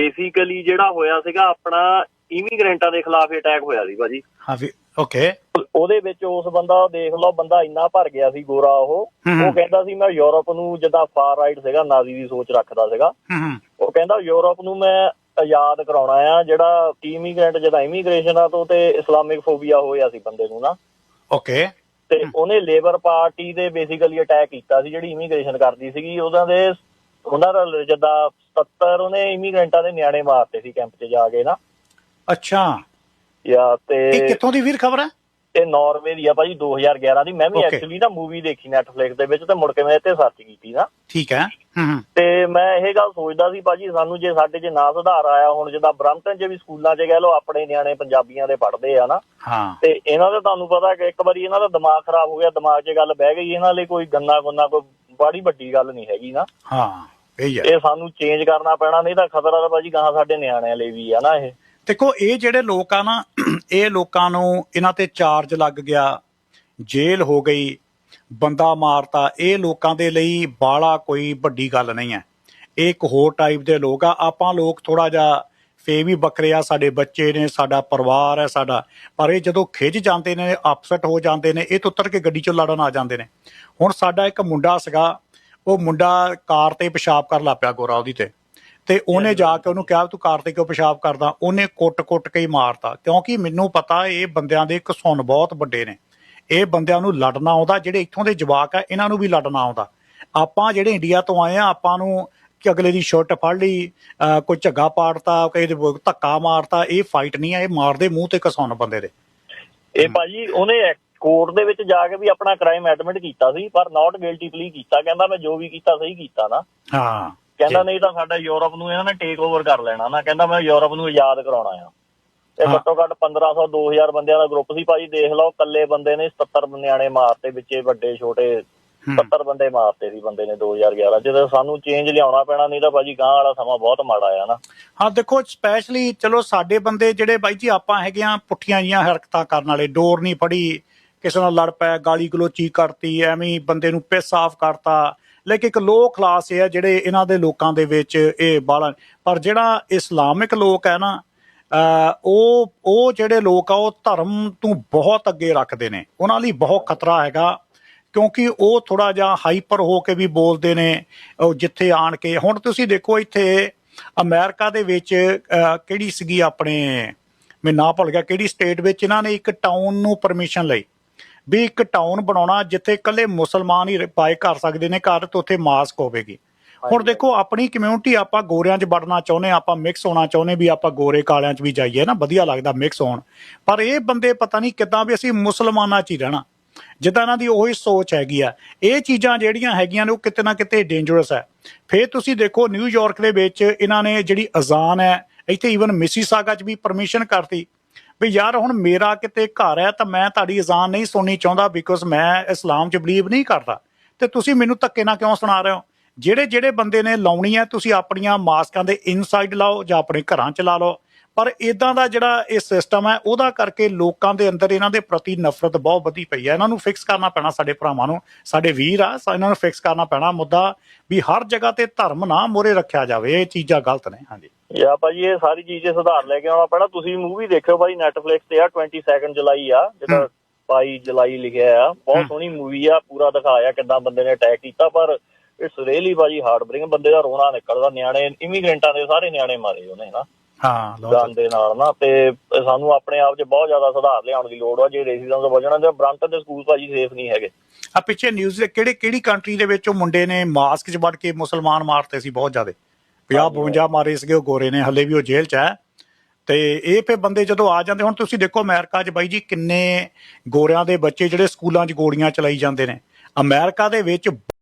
Basically ਜਿਹੜਾ ਹੋਇਆ ਸੀਗਾ ਆਪਣਾ ਇਮੀਗ੍ਰੈਂਟਾਂ ਦੇ ਖਿਲਾਫ ਅਟੈਕ ਹੋਇਆ ਸੀ ਭਾਜੀ। ਹਾਂ ਵੀ ਓਕੇ ਉਹਦੇ ਵਿੱਚ ਉਸ ਬੰਦਾ ਦੇਖ ਲਓ ਬੰਦਾ ਇੰਨਾ ਭਰ ਗਿਆ ਸੀ ਗੋਰਾ ਉਹ। ਉਹ ਕਹਿੰਦਾ ਸੀ ਮੈਂ ਯੂਰਪ ਨੂੰ ਜਿੱਦਾਂ ਫਾਰ ਰਾਈਟ ਸੀਗਾ ਨਾਜ਼ੀ ਦੀ ਸੋਚ ਰੱਖਦਾ ਸੀਗਾ। ਉਹ ਕਹਿੰਦਾ ਯੂਰਪ ਨੂੰ ਮੈਂ ਆਜ਼ਾਦ ਕਰਾਉਣਾ ਆ ਜਿਹੜਾ ਇਮੀਗ੍ਰੈਂਟ ਜਿਹਦਾ ਇਮੀਗ੍ਰੇਸ਼ਨ ਆ ਤੋਂ ਤੇ ਇਸਲਾਮਿਕ ਫੋਬੀਆ ਹੋਇਆ ਸੀ ਬੰਦੇ ਨੂੰ ਨਾ। ਓਕੇ ਤੇ ਉਹਨੇ ਲੇਬਰ ਪਾਰਟੀ ਦੇ ਬੇਸਿਕਲੀ ਅਟੈਕ ਕੀਤਾ ਸੀ ਜਿਹੜੀ ਇਮੀਗ੍ਰੇਸ਼ਨ ਕਰਦੀ ਸੀਗੀ। ਉਹਨਾਂ ਦੇ ਉਹਨਾਂ ਦਾ ਜਿੱਦਾਂ 77 ਉਹਨੇ ਇਮੀਗ੍ਰੈਂਟਾਂ ਦੇ ਨਿਆਣੇ ਮਾਰਤੇ ਸੀ ਕੈਂਪ 'ਚ ਜਾ ਕੇ ਨਾ। ਅੱਛਾ। ਯਾ ਤੇ ਇਹ ਕਿੱਥੋਂ ਦੀ ਵੀਰ ਖਬਰ ਹੈ? ਇਹ ਨਾਰਵੇ ਦੀ ਆ ਭਾਜੀ 2011 ਦੀ। ਮੈਂ ਵੀ. ਐਕਚੁਅਲੀ ਨਾ ਮੂਵੀ ਦੇਖੀ ਨੈਟਫਲਿਕਸ ਦੇ ਵਿੱਚ ਤੇ ਮੁੜ ਕੇ ਮੈਂ ਇੱਥੇ ਸਰਚ ਕੀਤੀ ਨਾ। ਠੀਕ ਹੈ। ਤੇ ਮੈਂ ਇਹ ਗੱਲ ਸੋਚਦਾ ਸੀ ਭਾਜੀ ਸਾਨੂੰ ਜੇ ਸਾਡੇ 'ਚ ਨਾ ਸੁਧਾਰ ਆਇਆ ਹੁਣ ਜਿੱਦਾਂ ਬ੍ਰੰਟਨ 'ਚ ਵੀ ਸਕੂਲਾਂ 'ਚ ਕਹਿ ਲਓ ਆਪਣੇ ਨਿਆਣੇ ਪੰਜਾਬੀਆਂ ਦੇ ਪੜ੍ਹਦੇ ਆ ਨਾ। ਹਾਂ। ਤੇ ਇਹਨਾਂ ਦਾ ਤੁਹਾਨੂੰ ਪਤਾ ਕਿ ਇੱਕ ਵਾਰੀ ਇਹਨਾਂ ਦਾ ਦਿਮਾਗ ਖਰਾਬ ਹੋ ਗਿਆ ਦਿਮਾਗ 'ਚ ਗੱਲ ਬਹਿ ਗਈ ਇਹਨਾਂ ਲਈ ਕੋਈ ਗੰਨਾ ਗੁੰਨਾ ਕੋਈ ਬੜੀ ਵੱਡੀ ਗੱਲ ਨਹੀਂ ਹੈਗੀ ਨਾ। ਹਾਂ। ਇਹ ਸਾਨੂੰ ਚੇਂਜ ਕਰਨਾ ਪੈਣਾ ਨਹੀਂ ਤਾਂ ਖਤਰਾ ਤਾਂ ਭਾਜੀ ਗਾਂ ਸਾਡੇ ਨਿਆਣਿਆਂ ਲਈ ਵੀ ਆ ਨਾ ਇਹ। ਦੇਖੋ ਇਹ ਜਿਹੜੇ ਲੋਕ ਆ ਨਾ ਇਹ ਲੋਕਾਂ ਨੂੰ ਇਹਨਾਂ ਤੇ ਚਾਰਜ ਲੱਗ ਗਿਆ ਜੇਲ੍ਹ ਹੋ ਗਈ ਬੰਦਾ ਮਾਰਤਾ ਇਹ ਲੋਕਾਂ ਦੇ ਲਈ ਬਾਲਾ ਕੋਈ ਵੱਡੀ ਗੱਲ ਨਹੀਂ ਹੈ। ਇਹ ਇੱਕ ਹੋਰ ਟਾਈਪ ਦੇ ਲੋਕ ਆ ਆਪਾਂ ਲੋਕ ਥੋੜਾ ਜਿਹਾ ਫੇ ਵੀ ਬੱਕਰੇ ਆ ਸਾਡੇ ਬੱਚੇ ਨੇ ਸਾਡਾ ਪਰਿਵਾਰ ਹੈ ਸਾਡਾ ਪਰ ਇਹ ਜਦੋਂ ਖਿੱਚ ਜਾਂਦੇ ਨੇ ਅਪਸੈਟ ਹੋ ਜਾਂਦੇ ਨੇ ਇਹ ਤੋਂ ਉਤਰ ਕੇ ਗੱਡੀ 'ਚੋਂ ਲੜਨ ਆ ਜਾਂਦੇ ਨੇ। ਹੁਣ ਸਾਡਾ ਇੱਕ ਮੁੰਡਾ ਸੀਗਾ ਉਹ ਮੁੰਡਾ ਕਾਰ ਤੇ ਪਿਸ਼ਾਬ ਕਰਨ ਲੱਗ ਪਿਆ ਗੋਰਾ ਉਹਦੀ ਤੇ। ਤੇ ਉਹਨੇ ਜਾ ਕੇ ਉਹਨੂੰ ਕਿਹਾ, ਤੂੰ ਕਾਰ ਤੇ ਕਿਉਂ ਪਿਸ਼ਾਬ ਕਰਦਾ? ਉਹਨੇ ਕੁੱਟ-ਕੁੱਟ ਕੇ ਹੀ ਮਾਰਤਾ। ਕਿਉਂਕਿ ਮੈਨੂੰ ਪਤਾ ਇਹ ਬੰਦਿਆਂ ਦੇ ਕਸੁੰਨ ਬਹੁਤ ਵੱਡੇ ਨੇ। ਇਹ ਬੰਦਿਆਂ ਨੂੰ ਲੜਨਾ ਆਉਂਦਾ, ਜਿਹੜੇ ਇੱਥੋਂ ਦੇ ਜਵਾਕ ਆ, ਇਹਨਾਂ ਨੂੰ ਵੀ ਲੜਨਾ ਆਉਂਦਾ। ਆਪਾਂ ਜਿਹੜੇ ਇੰਡੀਆ ਤੋਂ ਆਏ ਆ, ਆਪਾਂ ਨੂੰ ਕਿ ਅਗਲੇ ਦੀ ਸ਼ਰਟ ਫੜ ਲਈ ਕੋਈ ਝੱਗਾ ਪਾੜਤਾ ਕੋਈ ਧੱਕਾ ਮਾਰਤਾ, ਇਹ ਫਾਈਟ ਨਹੀਂ ਆ, ਇਹ ਮਾਰਦੇ ਮੂੰਹ ਤੇ ਕਸੁੰਨ ਬੰਦੇ ਦੇ। ਇਹ ਭਾਜੀ ਉਹਨੇ ਕੋਰਟ ਦੇ ਵਿੱਚ ਜਾ ਕੇ ਵੀ ਆਪਣਾ ਕ੍ਰਾਈਮ ਐਡਮਿਟ ਕੀਤਾ ਸੀ ਪਰ ਨਾਟ ਗਿਲਟੀ ਪਲੀ ਕੀਤਾ। ਕਹਿੰਦਾ ਮੈਂ ਜੋ ਵੀ ਕੀਤਾ ਸਹੀ ਕੀਤਾ ਨਾ। ਹਾਂ। ਕਹਿੰਦਾ ਨਹੀਂ ਤਾਂ ਸਾਡਾ ਯੂਰਪ ਨੂੰ ਇਹਨਾਂ ਨੇ ਟੇਕ ਓਵਰ ਕਰ ਲੈਣਾ ਨਾ। ਕਹਿੰਦਾ ਮੈਂ ਯੂਰਪ ਨੂੰ ਆਜ਼ਾਦ ਕਰਾਉਣਾ ਆ। ਤੇ। ਘੱਟੋ ਘੱਟ 1500 2000 ਬੰਦਿਆਂ ਦਾ ਗਰੁੱਪ ਸੀ। ਭਾਜੀ ਦੇਖ ਲਓ ਕੱਲੇ ਬੰਦੇ ਨੇ 77 ਨਿਆਣੇ ਮਾਰਤੇ ਵਿੱਚੇ ਵੱਡੇ ਛੋਟੇ ਹੂੰ। 70 ਬੰਦੇ ਮਾਰਤੇ ਸੀ ਬੰਦੇ ਨੇ 2011 ਜਦੋਂ ਸਾਨੂੰ ਚੇਂਜ ਲਿਆਉਣਾ ਪੈਣਾ ਨਹੀਂ ਤਾਂ ਭਾਜੀ ਗਾਂ ਵਾਲਾ ਸਮਾਂ ਬਹੁਤ ਮਾੜਾ ਆ ਨਾ। ਹਾਂ ਦੇਖੋ ਸਪੈਸ਼ਲੀ ਚਲੋ ਸਾਡੇ ਬੰਦੇ ਜਿਹੜੇ ਬਾਈ ਜੀ ਆਪਾਂ ਹੈਗੇ ਆ ਪੁੱਠੀਆਂ ਜੀਆਂ ਹਰਕਤਾਂ ਕਰਨ ਵਾਲੇ ਡੋਰ ਨਹੀਂ ਫੜੀ ਕਿਸੇ ਨਾਲ ਲੜ ਪੈ, ਗਾਲੀ ਗਲੋਚੀ ਕਰਤੀ, ਐਵੇਂ ਬੰਦੇ ਨੂੰ ਪਿਸ ਆਫ ਕਰਤਾ। ਲੇਕਿਨ ਇੱਕ ਲੋ ਕਲਾਸ ਹੈ ਜਿਹੜੇ ਇਹਨਾਂ ਦੇ ਲੋਕਾਂ ਦੇ ਵਿੱਚ ਇਹ ਬਾਲਾ ਪਰ ਜਿਹੜਾ ਇਸਲਾਮਿਕ ਲੋਕ ਹੈ ਨਾ ਉਹ ਉਹ ਜਿਹੜੇ ਲੋਕ ਆ, ਉਹ ਧਰਮ ਤੋਂ ਬਹੁਤ ਅੱਗੇ ਰੱਖਦੇ ਨੇ। ਉਹਨਾਂ ਲਈ ਬਹੁਤ ਖਤਰਾ ਹੈਗਾ, ਕਿਉਂਕਿ ਉਹ ਥੋੜਾ ਜਿਹਾ ਹਾਈਪਰ ਹੋ ਕੇ ਵੀ ਬੋਲਦੇ ਨੇ, ਉਹ ਜਿੱਥੇ ਆਣ ਕੇ। ਹੁਣ ਤੁਸੀਂ ਦੇਖੋ ਇੱਥੇ ਅਮਰੀਕਾ ਦੇ ਵਿੱਚ ਕਿਹੜੀ ਸੀਗੀ ਆਪਣੇ, ਮੈਂ ਨਾ ਭੁੱਲ ਗਿਆ, ਕਿਹੜੀ ਸਟੇਟ ਵਿੱਚ ਇਹਨਾਂ ਨੇ ਇੱਕ ਟਾਊਨ ਨੂੰ ਪਰਮਿਸ਼ਨ ਲਈ। ਵੀ ਇੱਕ ਟਾਊਨ ਬਣਾਉਣਾ ਜਿੱਥੇ ਇਕੱਲੇ ਮੁਸਲਮਾਨ ਹੀ ਪਾਏ ਕਰ ਸਕਦੇ ਨੇ ਘਰ ਤੇ ਉੱਥੇ ਮਾਸਕ ਹੋਵੇਗੀ। ਹੁਣ। ਦੇਖੋ ਆਪਣੀ ਕਮਿਊਨਿਟੀ ਆਪਾਂ ਗੋਰਿਆਂ 'ਚ ਵੜਨਾ ਚਾਹੁੰਦੇ ਆਪਾਂ ਮਿਕਸ ਹੋਣਾ ਚਾਹੁੰਦੇ ਵੀ ਆਪਾਂ ਗੋਰੇ ਕਾਲਿਆਂ 'ਚ ਵੀ ਜਾਈਏ ਨਾ ਵਧੀਆ ਲੱਗਦਾ ਮਿਕਸ ਹੋਣ। ਪਰ ਇਹ ਬੰਦੇ ਪਤਾ ਨਹੀਂ ਕਿੱਦਾਂ ਵੀ ਅਸੀਂ ਮੁਸਲਮਾਨਾਂ 'ਚ ਹੀ ਰਹਿਣਾ। ਜਿੱਦਾਂ ਇਹਨਾਂ ਦੀ ਉਹੀ ਸੋਚ ਹੈਗੀ ਆ। ਇਹ ਚੀਜ਼ਾਂ ਜਿਹੜੀਆਂ ਹੈਗੀਆਂ ਨੇ ਉਹ ਕਿਤੇ ਨਾ ਕਿਤੇ ਡੇਂਜਰਸ ਹੈ। ਫੇਰ ਤੁਸੀਂ ਦੇਖੋ ਨਿਊਯਾਰਕ ਦੇ ਵਿੱਚ ਇਹਨਾਂ ਨੇ ਜਿਹੜੀ ਅਜ਼ਾਨ ਹੈ ਇੱਥੇ ਈਵਨ ਮਿਸੀਸਾਗਾ 'ਚ ਵੀ ਪਰਮਿਸ਼ਨ ਕਰਤੀ। ਵੀ ਯਾਰ ਹੁਣ ਮੇਰਾ ਕਿਤੇ ਘਰ ਹੈ ਤਾਂ ਮੈਂ ਤੁਹਾਡੀ ਅਜ਼ਾਨ ਨਹੀਂ ਸੁਣਨੀ ਚਾਹੁੰਦਾ ਬਿਕੋਜ਼ ਮੈਂ ਇਸਲਾਮ 'ਚ ਬਲੀਵ ਨਹੀਂ ਕਰਦਾ। ਤੇ ਤੁਸੀਂ ਮੈਨੂੰ ਧੱਕੇ ਨਾਲ ਕਿਉਂ ਸੁਣਾ ਰਹੇ ਹੋ? ਜਿਹੜੇ ਜਿਹੜੇ ਬੰਦੇ ਨੇ ਲਾਉਣੀ ਹੈ, ਤੁਸੀਂ ਆਪਣੀਆਂ ਮਾਸਕਾਂ ਦੇ ਇਨਸਾਈਡ ਲਾਓ ਜਾਂ ਆਪਣੇ ਘਰਾਂ 'ਚ ਲਾ ਲਓ। ਪਰ ਇਦਾਂ ਦਾ ਜਿਹੜਾ ਇਹ ਸਿਸਟਮ ਹੈ, ਉਹਦਾ ਕਰਕੇ ਲੋਕਾਂ ਦੇ ਅੰਦਰ ਇਹਨਾਂ ਦੇ ਪ੍ਰਤੀ ਨਫ਼ਰਤ ਬਹੁਤ ਵਧੀ ਪਈ ਹੈ। ਇਹਨਾਂ ਨੂੰ ਫਿਕਸ ਕਰਨਾ ਪੈਣਾ ਸਾਡੇ ਭਰਾਵਾਂ ਨੂੰ, ਸਾਡੇ ਵੀਰ ਆ ਇਹਨਾਂ ਨੂੰ ਫਿਕਸ ਕਰਨਾ ਪੈਣਾ ਮੁੱਦਾ ਵੀ ਹਰ ਜਗ੍ਹਾ ਤੇ ਧਰਮ ਨਾ ਮੋਰੇ ਰੱਖਿਆ ਜਾਵੇ। ਇਹ ਚੀਜ਼ਾਂ ਗਲਤ ਨੇ, ਹਾਂਜੀ। ਯਾ ਭਾਜੀ ਇਹ ਸਾਰੀ ਚੀਜ਼ 'ਚ ਸੁਧਾਰ ਲੈ ਕੇ ਆਉਣਾ ਪੈਣਾ। ਤੁਸੀਂ ਮੂਵੀ ਦੇਖਿਓ ਭਾਈ ਨੈਟਫਲਿਕਸ ਤੇ ਆ 22 ਜੁਲਾਈ ਆ ਜਿਹੜਾ 22 ਜੁਲਾਈ ਲਿਖਿਆ ਆ। ਬਹੁਤ ਸੋਹਣੀ ਮੂਵੀ ਆ ਪੂਰਾ ਦਿਖਾਇਆ ਕਿੱਦਾਂ ਬੰਦੇ ਨੇ ਅਟੈਕ ਕੀਤਾ ਪਰ ਇਟਸ ਰੀਅਲੀ ਭਾਜੀ ਹਾਰਟ ਬ੍ਰਿੰਗ ਬੰਦੇ ਦਾ ਰੋਣਾ ਨਿਕਲਦਾ ਨਿਆਣੇ ਇਮੀਗ੍ਰੈਂਟਾਂ ਦੇ ਸਾਰੇ ਨਿਆਣੇ ਮਾਰੇ ਉਹਨੇ ਨਾ ਹਾਂ ਗਨ ਦੇ ਨਾਲ ਨਾ ਤੇ ਸਾਨੂੰ ਆਪਣੇ ਆਪ 'ਚ ਬਹੁਤ ਜ਼ਿਆਦਾ ਸੁਧਾਰ ਲਿਆਉਣ ਦੀ ਲੋੜ ਆ ਜੇ ਰੇਸਿਜ਼ਮ ਤੋਂ ਬਚਣਾ ਤੇ ਬ੍ਰੰਟਨ ਦੇ ਸਕੂਲ ਭਾਜੀ ਸੇਫ ਨਹੀਂ ਹੈਗੇ। ਆ ਪਿੱਛੇ ਨਿਊਜ਼ ਦੇ ਕਿਹੜੇ ਕਿਹੜੀ ਕੰਟਰੀ ਦੇ ਵਿੱਚ ਉਹ ਮੁੰਡੇ ਨੇ ਮਾਸਕ 'ਚ ਵੜ ਕੇ ਮੁਸਲਮਾਨ ਮਾਰਤੇ ਸੀ ਬਹੁਤ ਜ਼ਿਆਦੇ? 50 ਹਾਂਜੀ। 52 ਮਾਰੇ ਸੀਗੇ ਉਹ ਗੋਰੇ ਨੇ ਹੱਲੇ ਵੀ ਉਹ ਜੇਲ੍ਹ 'ਚ ਹੈ ਤੇ ਇਹ ਫੇ ਬੰਦੇ ਜਦੋਂ ਆ ਜਾਂਦੇ ਹੁਣ ਤੁਸੀਂ ਦੇਖੋ ਅਮਰੀਕਾ 'ਚ ਬਾਈ ਜੀ ਕਿੰਨੇ ਗੋਰਿਆਂ ਦੇ ਬੱਚੇ ਜਿਹੜੇ ਸਕੂਲਾਂ 'ਚ ਗੋਲੀਆਂ ਚਲਾਈ ਜਾਂਦੇ ਨੇ ਅਮਰੀਕਾ ਦੇ ਵਿੱਚ